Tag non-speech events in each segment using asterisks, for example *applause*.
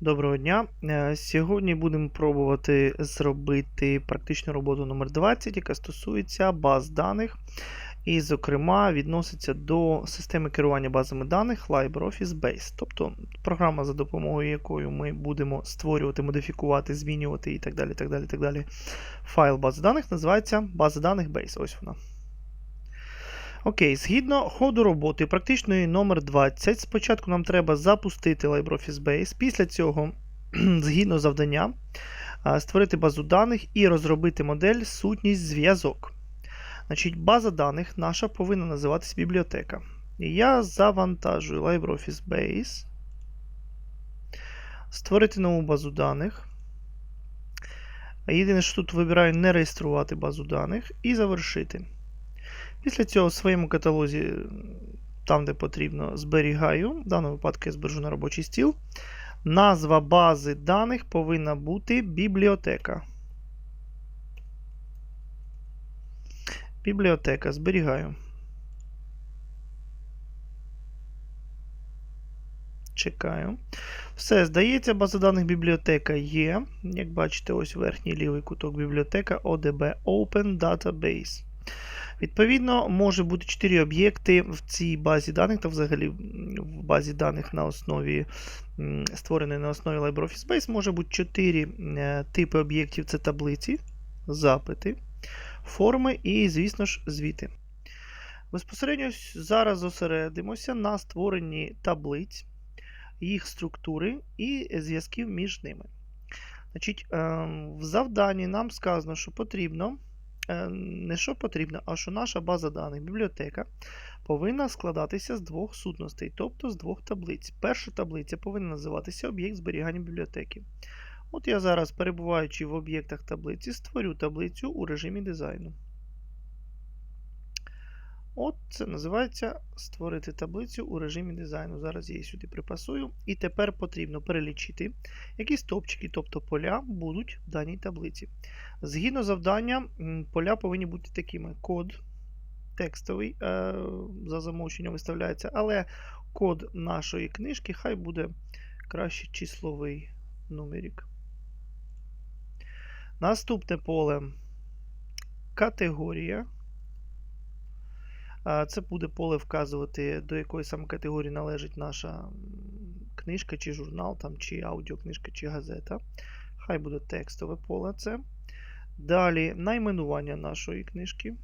Доброго дня. Е, Сьогодні будемо пробувати зробити практичну роботу номер 20, яка стосується баз даних, і, зокрема, відноситься до системи керування базами даних LibreOffice Base, тобто програма, за допомогою якої ми будемо створювати, модифікувати, змінювати і так далі. так далі, так далі. Файл бази даних називається база даних Base. Ось вона. Окей, згідно ходу роботи практичної номер 20, спочатку нам треба запустити LibreOffice Base. Після цього, *clears throat* згідно завдання, створити базу даних і розробити модель сутність зв'язок. Значить, База даних наша повинна називатись бібліотека. Я завантажую LibreOffice Base. Створити нову базу даних. Єдине, що тут вибираю не реєструвати базу даних і завершити. Після цього в своєму каталозі, там, де потрібно, зберігаю. В даному випадку я збережу на робочий стіл. Назва бази даних повинна бути бібліотека. Бібліотека. Зберігаю. Чекаю. Все, здається, база даних бібліотека є. Як бачите, ось верхній лівий куток бібліотека ODB Open Database. Відповідно, може бути 4 об'єкти в цій базі даних, та взагалі в базі даних на основі створеної на основі LibreOffice Base може бути 4 типи об'єктів: це таблиці, запити, форми і, звісно ж, звіти. Безпосередньо зараз зосередимося на створенні таблиць, їх структури і зв'язків між ними. Значить, В завданні нам сказано, що потрібно. Не що потрібно, а що наша база даних, бібліотека, повинна складатися з двох сутностей, тобто з двох таблиць. Перша таблиця повинна називатися об'єкт зберігання бібліотеки. От я зараз, перебуваючи в об'єктах таблиці, створю таблицю у режимі дизайну. От це називається створити таблицю у режимі дизайну. Зараз я її сюди припасую. І тепер потрібно перелічити, які стопчики, тобто поля, будуть в даній таблиці. Згідно завдання, поля повинні бути такими: код текстовий е, за замовченням виставляється, але код нашої книжки хай буде краще числовий номерік. Наступне поле категорія. Це буде поле вказувати, до якої саме категорії належить наша книжка, чи журнал, там, чи аудіокнижка, чи газета. Хай буде текстове поле це. Далі найменування нашої книжки.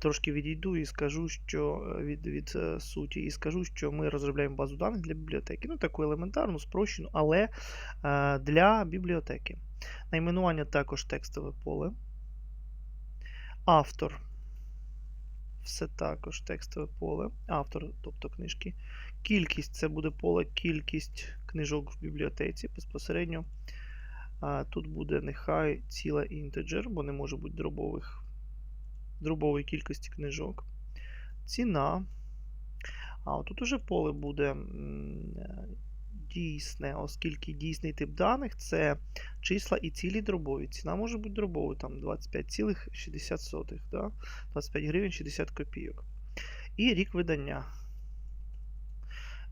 Трошки відійду і скажу, що від від е, суті, і скажу, що ми розробляємо базу даних для бібліотеки. Ну, таку елементарну, спрощену, але для бібліотеки. Найменування також текстове поле. Автор. Все також текстове поле. Автор, тобто книжки. Кількість це буде поле кількість книжок в бібліотеці. Безпосередньо. А Тут буде нехай ціла інтеджер, бо не може бути дробових, дробової кількості книжок. Ціна. А тут уже поле буде дійсне, оскільки дійсний тип даних це числа і цілі дробові. Ціна може бути дробовою, там 25,60, да? 25 гривень 60 копійок. І рік видання.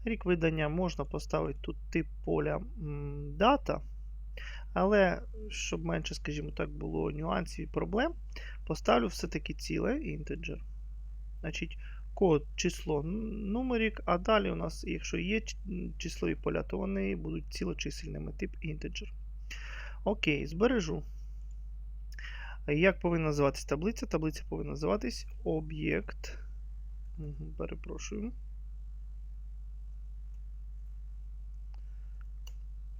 Рік видання можна поставити тут тип поля дата. Але, щоб менше, скажімо так, було нюансів і проблем, поставлю все-таки ціле інтеджер. Значить, код, число, нумерік, а далі у нас, якщо є числові поля, то вони будуть цілочисельними, тип integer. Окей, збережу. Як повинна називатись таблиця? Таблиця повинна називатись об'єкт. Перепрошую.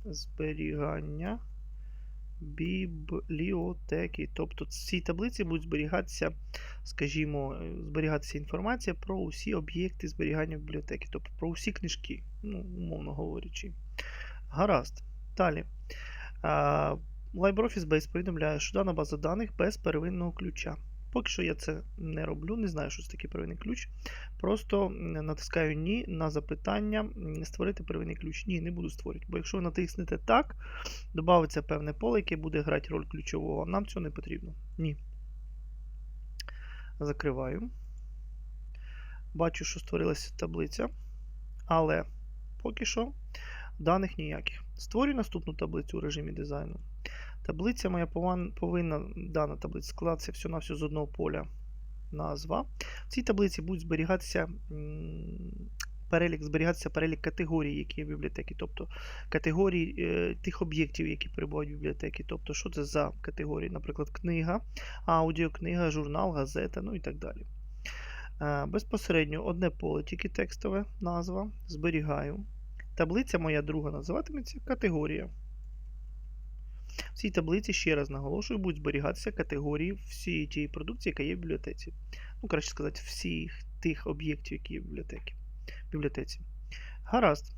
Зберігання бібліотеки. Тобто в цій таблиці будуть зберігатися, скажімо, зберігатися інформація про усі об'єкти зберігання бібліотеки, тобто про усі книжки, ну, умовно говорячи. Гаразд. Далі. LibreOffice Base повідомляє, що дана база даних без первинного ключа. Поки що я це не роблю, не знаю, що це таке первинний ключ. Просто натискаю Ні на запитання створити первинний ключ. Ні, не буду створювати. Бо якщо ви натиснете так, додається певне поле, яке буде грати роль ключового. Нам цього не потрібно. Ні. Закриваю. Бачу, що створилася таблиця. Але Поки що даних ніяких. Створюю наступну таблицю у режимі дизайну. Таблиця моя повинна, дана таблиця складатися всього на все з одного поля назва. В цій таблиці будуть зберігатися перелік, зберігатися перелік категорій, які є в бібліотеці, тобто категорій е, тих об'єктів, які перебувають в бібліотеці. Тобто, що це за категорії, наприклад, книга, аудіокнига, журнал, газета, ну і так далі. Е, Безпосередньо одне поле, тільки текстове назва. Зберігаю. Таблиця моя друга називатиметься категорія. В цій таблиці, ще раз наголошую, будуть зберігатися категорії всієї тієї продукції, яка є в бібліотеці. Ну, краще сказати, всіх тих об'єктів, які є в бібліотеці. бібліотеці. Гаразд.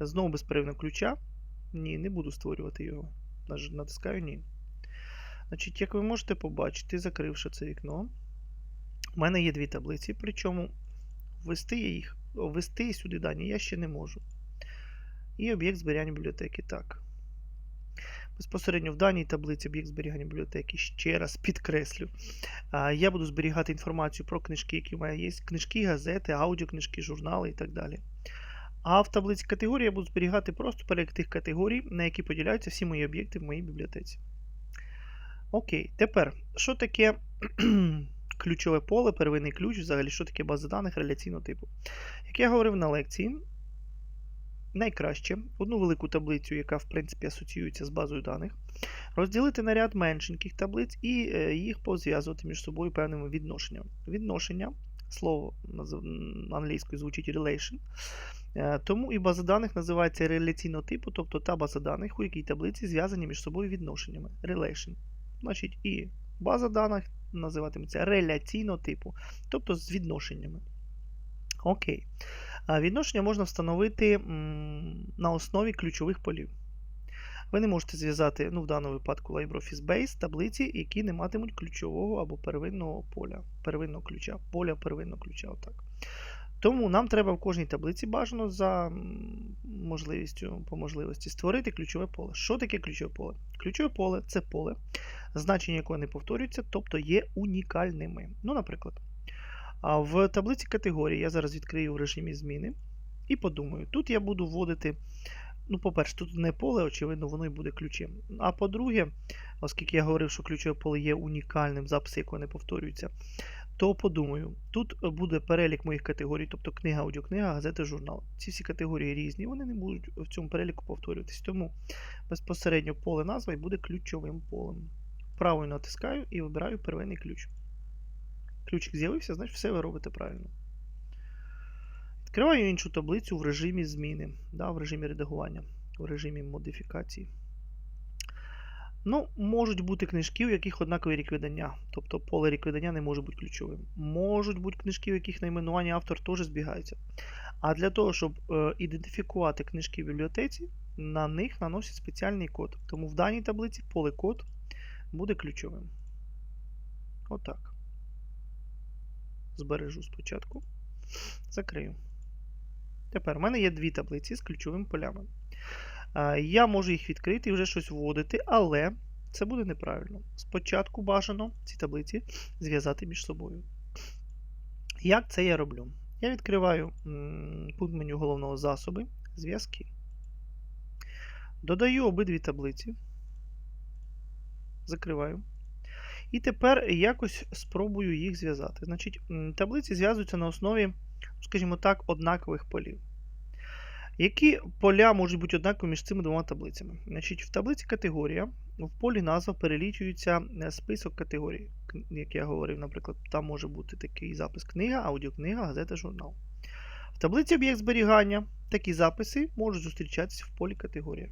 Знову без перервного ключа. Ні, не буду створювати його. Натискаю ні. Значить, як ви можете побачити, закривши це вікно, у мене є дві таблиці, причому ввести я їх, ввести сюди дані я ще не можу. І об'єкт зберігання бібліотеки. Так. Безпосередньо в даній таблиці об'єкт зберігання бібліотеки, ще раз підкреслю. Я буду зберігати інформацію про книжки, які в мене є. Книжки, газети, аудіокнижки, журнали і так далі. А в таблиці категорій я буду зберігати просто перелік тих категорій, на які поділяються всі мої об'єкти в моїй бібліотеці. Окей, тепер, що таке *clears throat* ключове поле, первинний ключ, взагалі, що таке база даних реляційного типу? Як я говорив на лекції, найкраще одну велику таблицю, яка в принципі асоціюється з базою даних, розділити на ряд меншеньких таблиць і е, їх позв'язувати між собою певними відношеннями. Відношення, слово англійською звучить relation. Е, Тому і база даних називається реляційного типу, тобто та база даних, у якій таблиці зв'язані між собою відношеннями. Relation. Значить, і база даних називатиметься реляційного типу, тобто з відношеннями. Окей. А Відношення можна встановити на основі ключових полів. Ви не можете зв'язати, ну, в даному випадку LibreOffice Base, таблиці, які не матимуть ключового або первинного поля, первинного ключа, поля первинного ключа. Отак. Тому нам треба в кожній таблиці бажано за можливістю, по можливості створити ключове поле. Що таке ключове поле? Ключове поле це поле, значення якого не повторюється, тобто є унікальними. Ну, наприклад, а в таблиці категорії я зараз відкрию в режимі зміни і подумаю, тут я буду вводити. Ну, по-перше, тут не поле, очевидно, воно і буде ключем. А по-друге, оскільки я говорив, що ключове поле є унікальним, записи якого не повторюються, то подумаю, тут буде перелік моїх категорій, тобто книга, аудіокнига, газета, журнал. Ці всі категорії різні, вони не будуть в цьому переліку повторюватись. Тому безпосередньо поле назва і буде ключовим полем. Правою натискаю і вибираю первинний ключ. Ключик з'явився, значить все ви робите правильно. Відкриваю іншу таблицю в режимі зміни, да, в режимі редагування, в режимі модифікації. Ну, можуть бути книжки, у яких однаковий рік видання. Тобто поле рік видання не може бути ключовим. Можуть бути книжки, у яких найменування автор теж збігаються. А для того, щоб е, ідентифікувати книжки в бібліотеці, на них наносять спеціальний код. Тому в даній таблиці поле код буде ключовим. Отак. Збережу спочатку. Закрию. Тепер у мене є дві таблиці з ключовими полями. Я можу їх відкрити і вже щось вводити, але це буде неправильно. Спочатку бажано ці таблиці зв'язати між собою. Як це я роблю? Я відкриваю пункт меню головного засоби, зв'язки. Додаю обидві таблиці. Закриваю. І тепер якось спробую їх зв'язати. Значить, таблиці зв'язуються на основі, скажімо так, однакових полів. Які поля можуть бути однакові між цими двома таблицями? Значить, В таблиці категорія в полі назва перелічується е, список категорій. Як я говорив, наприклад, там може бути такий запис книга, аудіокнига, газета, журнал. В таблиці об'єкт зберігання такі записи можуть зустрічатися в полі категорія.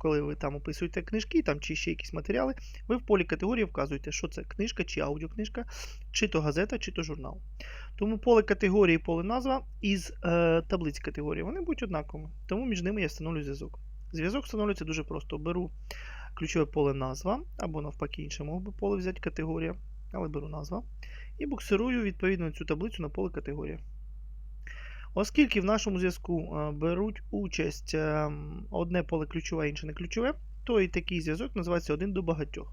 Коли ви там описуєте книжки там, чи ще якісь матеріали, ви в полі категорії вказуєте, що це книжка чи аудіокнижка, чи то газета, чи то журнал. Тому поле категорії поле назва із е, таблиці категорії вони будуть однаковими. Тому між ними я встановлю зв'язок. Зв'язок встановлюється дуже просто. Беру ключове поле назва, або навпаки інше мог би поле взяти категорія, але беру назва. І буксирую відповідно цю таблицю на поле категорія. Оскільки в нашому зв'язку е, беруть участь е, одне поле ключове, інше не ключове, то і такий зв'язок називається один до багатьох.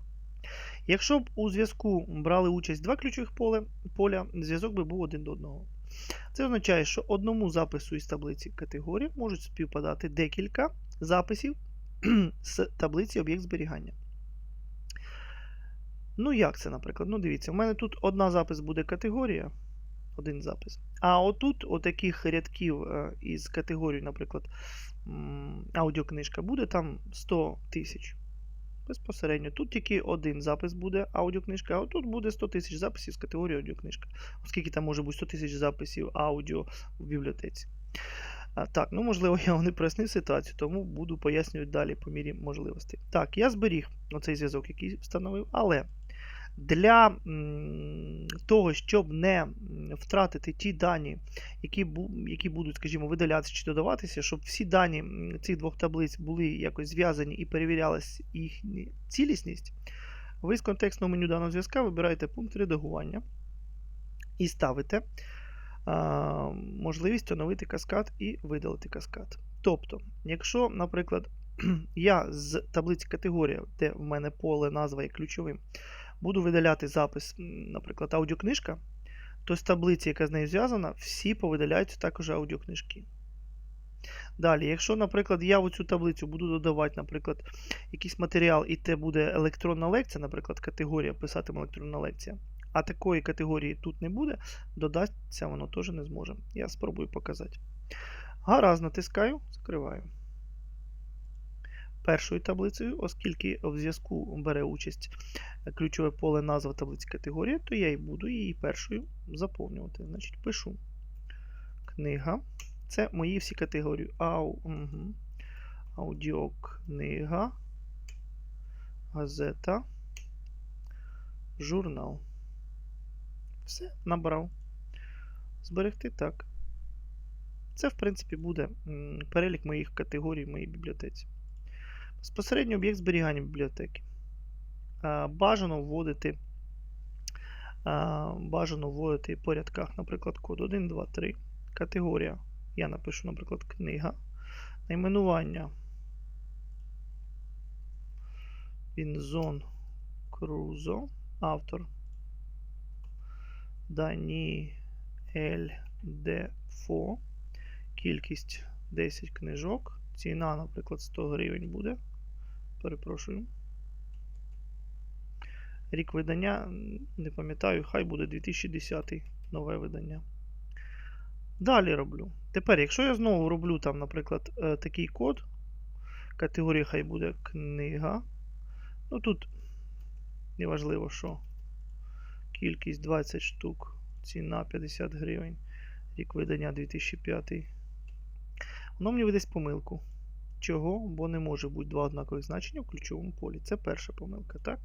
Якщо б у зв'язку брали участь два ключових поле, поля, зв'язок би був один до одного. Це означає, що одному запису із таблиці категорії можуть співпадати декілька записів *clears throat* з таблиці об'єкт зберігання. Ну, як це, наприклад? Ну, дивіться, у мене тут одна запис буде категорія, один запис. А отут, отаких рядків е, із категорією, наприклад, аудіокнижка, буде там 100 тисяч. Безпосередньо. Тут тільки один запис буде аудіокнижка, а отут буде 100 тисяч записів з категорії аудіокнижка. Оскільки там може бути 100 тисяч записів аудіо в бібліотеці. А, так, ну можливо, я вам не прояснив ситуацію, тому буду пояснювати далі по мірі можливостей. Так, я зберіг оцей зв'язок, який встановив, але для того, щоб не втратити ті дані, які, які будуть, скажімо, видалятися чи додаватися, щоб всі дані цих двох таблиць були якось зв'язані і перевірялась їхня цілісність, ви з контекстного меню даного зв'язка вибираєте пункт редагування і ставите а, можливість оновити каскад і видалити каскад. Тобто, якщо, наприклад, *clears throat* я з таблиці категорія, де в мене поле назва є ключовим, буду видаляти запис, наприклад, аудіокнижка, то з таблиці, яка з нею зв'язана, всі повидаляються також аудіокнижки. Далі, якщо, наприклад, я в цю таблицю буду додавати, наприклад, якийсь матеріал, і це буде електронна лекція, наприклад, категорія писатиме електронна лекція, а такої категорії тут не буде, додатися воно теж не зможе. Я спробую показати. Гаразд, натискаю, закриваю. Першою таблицею, оскільки в зв'язку бере участь ключове поле назва таблиці категорія, то я і буду її першою заповнювати. Значить, пишу книга. Це мої всі категорії. Ау, угу. Аудіокнига, газета, журнал. Все, набрав. Зберегти так. Це, в принципі, буде перелік моїх категорій в моїй бібліотеці. Безпосередньо об'єкт зберігання бібліотеки. Бажано вводити, бажано вводити по наприклад, код 1, 2, 3. Категорія. Я напишу, наприклад, книга. Найменування. Пінзон Крузо. Автор. Даніель Дефо. Кількість 10 книжок. Ціна, наприклад, 100 гривень буде. Перепрошую. Рік видання, не пам'ятаю, хай буде 2010 нове видання. Далі роблю. Тепер, якщо я знову роблю там, наприклад, е, такий код, категорія хай буде книга. Ну тут неважливо, що кількість 20 штук, ціна 50 гривень, рік видання 2005. Воно мені видасть помилку. Чого? Бо не може бути два однакових значення в ключовому полі. Це перша помилка, так?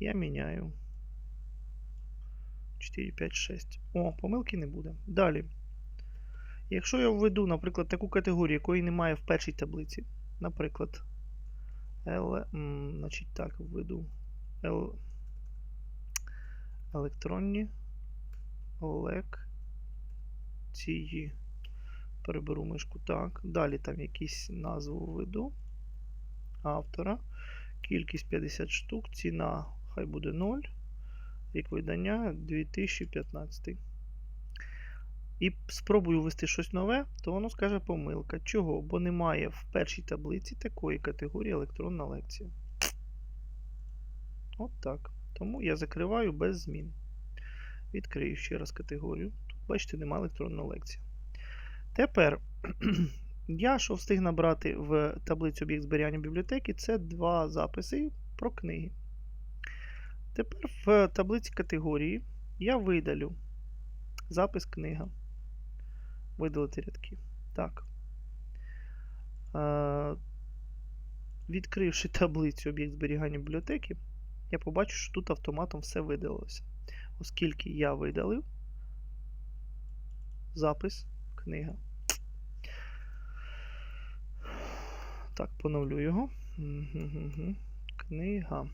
Я міняю 4, 5, 6. О, помилки не буде. Далі. Якщо я введу, наприклад, таку категорію, якої немає в першій таблиці, наприклад, L, значить так, введу L, електронні лекції. Переберу мишку так. Далі там якісь назву введу автора. Кількість 50 штук, ціна хай буде 0. Рік видання 2015. І спробую ввести щось нове, то воно скаже помилка. Чого? Бо немає в першій таблиці такої категорії електронна лекція. От так. Тому я закриваю без змін. Відкрию ще раз категорію. Тут, бачите, немає електронна лекція. Тепер *clears throat* я що встиг набрати в таблицю об'єкт зберігання бібліотеки, це два записи про книги. Тепер в таблиці категорії я видалю запис книга. Видалити рядки. Так. Е, Відкривши *laughs* таблицю об'єкт зберігання бібліотеки, я побачу, що тут автоматом все видалилося. Оскільки я видалив запис книга. Так, поновлю його. Книга.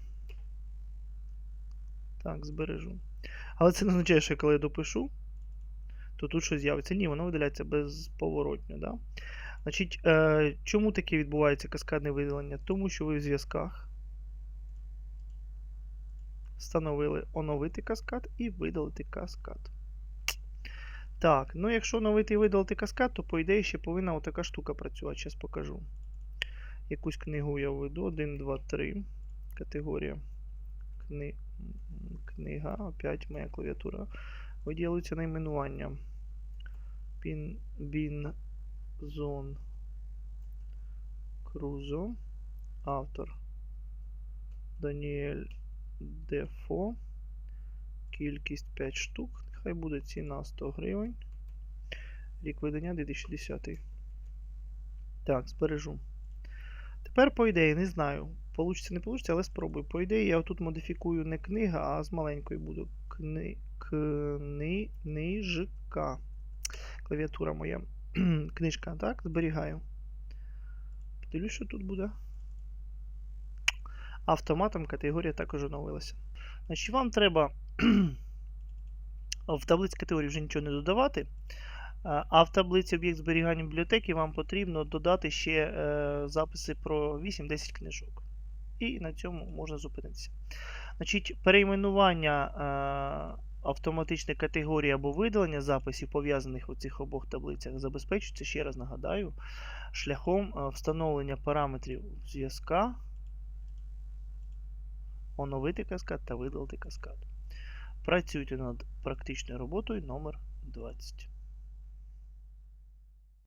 Так, збережу. Але це не означає, що коли я допишу, то тут щось з'явиться. Ні, воно видаляється безповоротньо. Да? Значить, е, чому таке відбувається каскадне видалення? Тому що ви в зв'язках встановили оновити каскад і видалити каскад. Так, ну якщо оновити і видалити каскад, то по ідеї ще повинна отака штука працювати. Зараз покажу. Якусь книгу я введу. 1, 2, 3. Категорія. Кни... Книга. Опять моя клавіатура. Виділюється найменування. Бін... Зон. Крузо. Автор. Даніель Дефо. Кількість 5 штук. Нехай буде ціна 100 гривень. Рік видання 2010. Так, збережу. Тепер, по ідеї, не знаю. Получиться, не получиться, але спробую. По ідеї, я тут модифікую не книга, а з маленької буду. Кни... Кни... Книжка. Клавіатура моя. *clears throat* Книжка, так? Зберігаю. Подивлюсь, що тут буде. Автоматом категорія також оновилася. Значить, вам треба *clears throat* в таблиці категорії вже нічого не додавати. А в таблиці об'єкт зберігання бібліотеки вам потрібно додати ще е, записи про 8-10 книжок. І на цьому можна зупинитися. Значить, перейменування е, автоматичної категорії або видалення записів, пов'язаних у цих обох таблицях, забезпечується, ще раз нагадаю, шляхом е, встановлення параметрів зв'язка, оновити каскад та видалити каскад. Працюйте над практичною роботою номер 20.